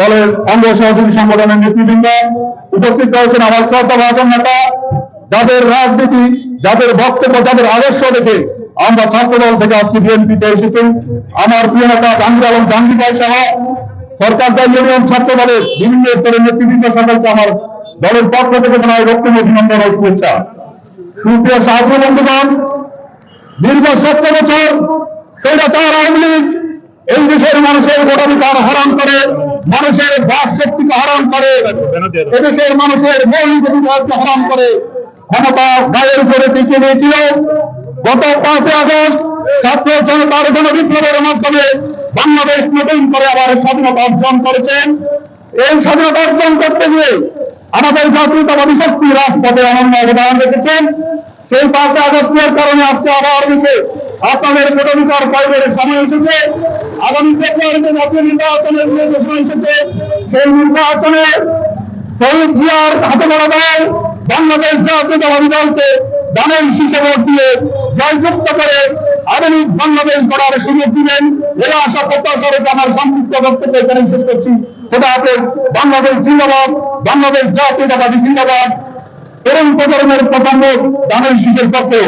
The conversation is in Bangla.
দলের অঙ্গ সহযোগী সংগঠনের নেতৃবৃন্দ উপস্থিত রয়েছেন আমার শ্রদ্ধা নেতা, যাদের রাজনীতি, যাদের বক্তব্য, যাদের আদর্শ দেখে আমরা ছাত্রদল থেকে আজকে বিএনপিতে এসেছি। আমার প্রিয় নেতা আলম ভাই সহ সরকার দল ইউনিয়ন ছাত্র দলের বিভিন্ন স্তরের নেতৃবৃন্দ সকলকে আমার দলের পক্ষ থেকে জানাই রক্তম অভিনন্দন ও শুভেচ্ছা। সুপ্রিয় সাহায্য বন্ধুগণ, দীর্ঘ বছর স্বৈরাচার আওয়ামী লীগ এই দেশের মানুষের ভোটাধিকার হরণ করে মানুষের বাক শক্তিকে হরণ করে, এদেশের মানুষের মৌলিক অধিকারকে হরণ করে। ক্ষমতা গায়ের উপরে টিকে নিয়েছিল গত পাঁচই আগস্ট ছাত্র জনতার গণ বিপ্লবের মাধ্যমে বাংলাদেশ নতুন করে আবার স্বাধীনতা অর্জন করেছেন। এই স্বাধীনতা অর্জন করতে গিয়ে আমাদের জাতীয়তাবাদী শক্তি রাজপথে অনন্য অবদান রেখেছেন। সেই পাঁচ আগস্টের কারণে আজকে আবার দেশে আপনাদের ভোটাধিকার প্রয়োগের সময় এসেছে। আগামী ফেব্রুয়ারিতে জাতীয় নির্বাচনের যে ঘোষণা এসেছে। সেই নির্বাচনে শহীদ জিয়ার হাতে বড় দল বাংলাদেশ জাতীয়তাবাদী দলকে। দানের শীর্ষে ভোট দিয়ে জয়যুক্ত করে আধুনিক বাংলাদেশ গড়ার সুযোগ দিলেন। এরা আশা প্রত্যাশা রেখে আমার সংক্ষিপ্ত বক্তব্য এখানে শেষ করছি। খোদা হাফেজ, বাংলাদেশ জিন্দাবাদ, বাংলাদেশ জাতীয়তাবাদী জিন্দাবাদ। তরুণ প্রজন্মের প্রধান দানের শীষের পক্ষে।